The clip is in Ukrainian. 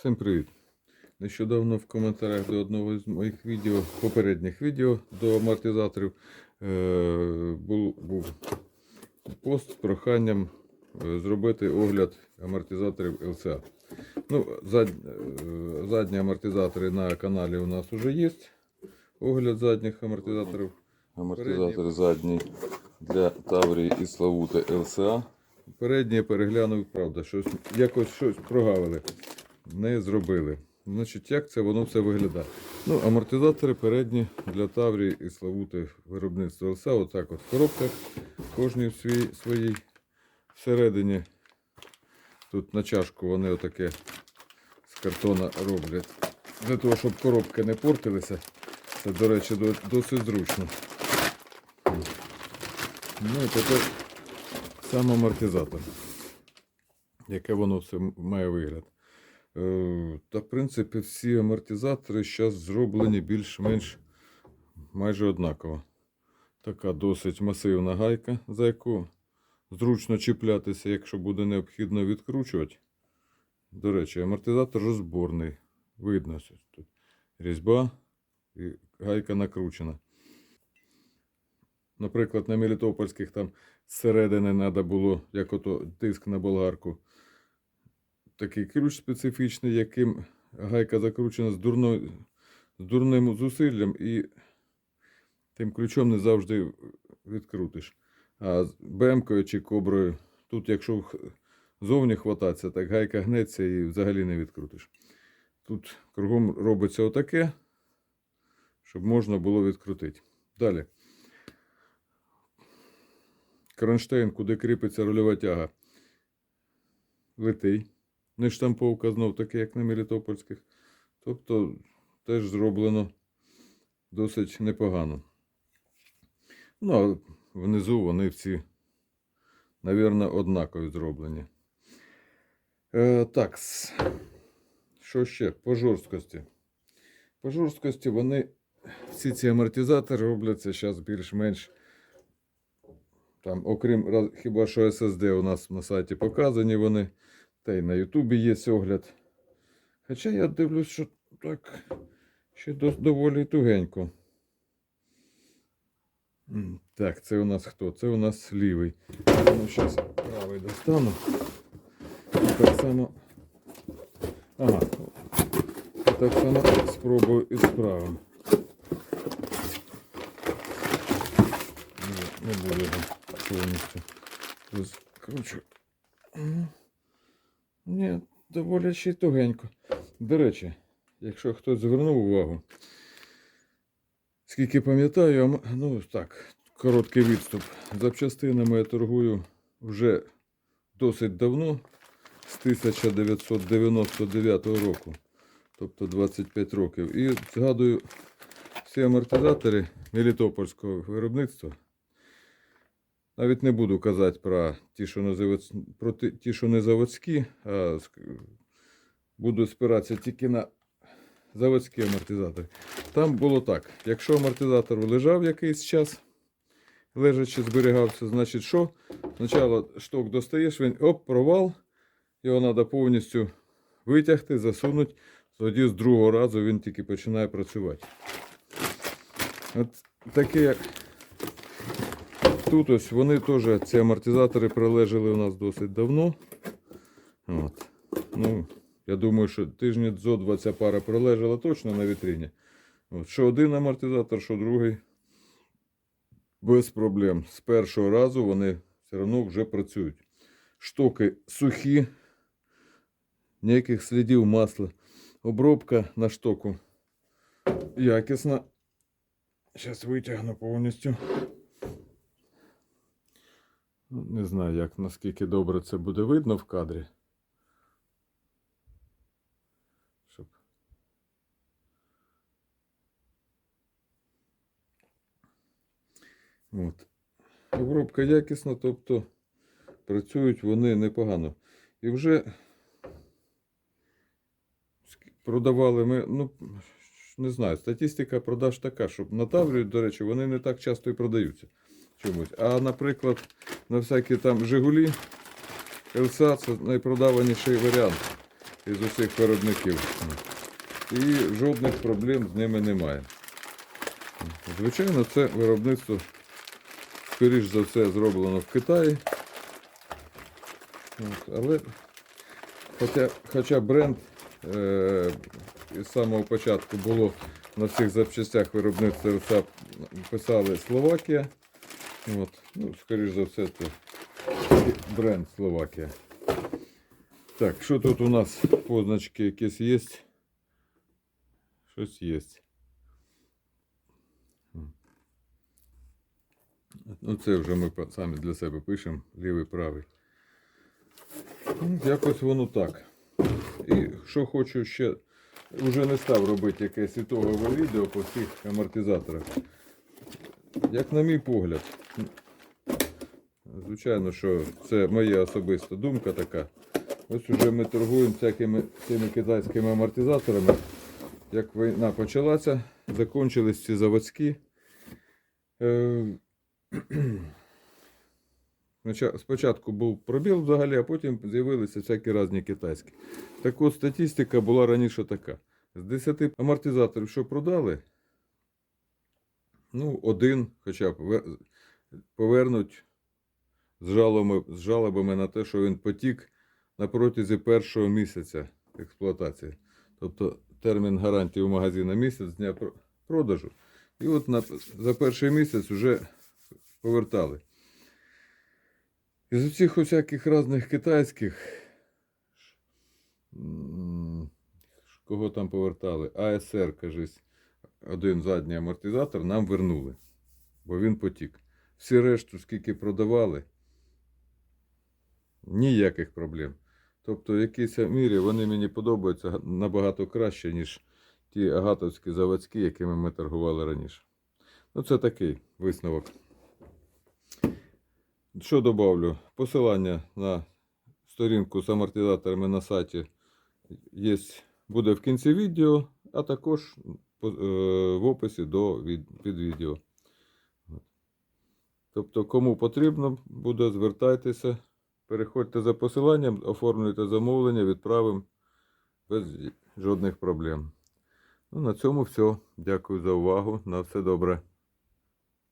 Всім привіт! Нещодавно в коментарях до одного з моїх відео, попередніх відео до амортизаторів е, був, був пост з проханням е, зробити огляд амортизаторів LCA. Ну, зад, е, задні амортизатори на каналі у нас вже є. Огляд задніх амортизаторів. Амортизатор задній для Таврії і Славути LCA. Передній я переглянув, правда, щось, якось щось прогавили. Не зробили. Значить, як це воно все виглядає? Ну, амортизатори передні для Таврії і Славути виробництва ЛСА. Отак от в коробках. Кожній в свій, своїй всередині. Тут на чашку вони отаке з картона роблять. Для того, щоб коробки не портилися. Це, до речі, досить зручно. Ну і тепер сам амортизатор. Яке воно все має вигляд. Е, Та, в принципі, всі амортизатори зараз зроблені більш-менш майже однаково. Така досить масивна гайка, за яку зручно чіплятися, якщо буде необхідно відкручувати. До речі, амортизатор розборний. Видно, тут різьба і гайка накручена. Наприклад, на Мелітопольських там зсередини треба було, як ото тиск на болгарку. Такий ключ специфічний, яким гайка закручена з, дурно, з дурним зусиллям і тим ключом не завжди відкрутиш. А з БМ-кою чи коброю, тут, якщо зовні хвататися, так гайка гнеться і взагалі не відкрутиш. Тут кругом робиться отаке, щоб можна було відкрутити. Далі. Кронштейн, куди кріпиться рульова тяга. Литий. Не штамповка знов таке, як на Мелітопольських. Тобто теж зроблено досить непогано. Ну, а внизу вони всі, навірно, однакові зроблені. Е, так, що ще? По жорсткості. По жорсткості вони, всі ці амортизатори робляться зараз більш-менш там, окрім хіба що SSD у нас на сайті показані вони, та й на Ютубі є огляд. Хоча я дивлюсь, що так ще доволі тугенько. Так, це у нас хто? Це у нас лівий. Ну, зараз правий достану. І так само. Ага. Так само спробую і з правим. Не, буду його повністю розкручу. Ні, доволі ще тугенько. До речі, якщо хтось звернув увагу, скільки пам'ятаю, ну так, короткий відступ. Запчастинами я торгую вже досить давно, з 1999 року, тобто 25 років. І згадую всі амортизатори Мелітопольського виробництва. Навіть не буду казати про ті, що не, заводсь... про ті, що не заводські, а буду спиратися тільки на заводські амортизатори. Там було так: якщо амортизатор лежав якийсь час, лежачи зберігався, значить що? Спочатку шток достаєш, він оп, провал, його треба повністю витягти, засунути. Тоді з другого разу він тільки починає працювати. От таке, як Тут ось вони теж, ці амортизатори пролежали у нас досить давно. От. Ну, я думаю, що тижні зо ця пара пролежала точно на вітріні. От. Що один амортизатор, що другий. Без проблем. З першого разу вони все одно вже працюють. Штоки сухі, ніяких слідів масла. Обробка на штоку якісна. Зараз витягну повністю. Не знаю, як наскільки добре це буде видно в кадрі. Щоб... От. Обробка якісна, тобто працюють вони непогано. І вже продавали ми, ну, не знаю, статистика продаж така, щоб на Таврію, до речі, вони не так часто і продаються чомусь. А, наприклад, на всякі там Жигулі, ЛСА це найпродаваніший варіант. із усіх виробників. І жодних проблем з ними немає. Звичайно, це виробництво, скоріш за все, зроблено в Китаї. От, але хоча, хоча бренд е, з самого початку було на всіх запчастях виробництва писали Словакія. От, ну, скоріш за все, це бренд Словакія. Так, що тут у нас позначки якісь є? Щось є. Ну, це вже ми самі для себе пишемо, лівий, правий. Ну, якось воно так. І що хочу ще, вже не став робити якесь ітогове відео по всіх амортизаторах. Як на мій погляд, звичайно, що це моя особиста думка така. Ось уже ми торгуємо всякими цими китайськими амортизаторами. Як війна почалася, закончились ці заводські. Е, Спочатку був пробіл взагалі, а потім з'явилися всякі різні китайські. Так от статистика була раніше така. З 10 амортизаторів, що продали, ну, один хоча б повернуть з жалобами, з жалобами на те, що він потік на протязі першого місяця експлуатації. Тобто термін гарантії у магазина місяць з дня продажу. І от на, за перший місяць вже повертали. Із усіх усяких різних китайських, кого там повертали, АСР, кажись, один задній амортизатор нам вернули, бо він потік. Всі решту, скільки продавали, ніяких проблем. Тобто, в якійсь мірі вони мені подобаються набагато краще, ніж ті агатовські заводські, якими ми торгували раніше. Ну, це такий висновок. Що добавлю? Посилання на сторінку з амортизаторами на сайті є, буде в кінці відео, а також е, в описі до, під відео. Тобто, кому потрібно буде, звертайтеся, переходьте за посиланням, оформлюйте замовлення, відправимо без жодних проблем. Ну, на цьому все. Дякую за увагу. На все добре.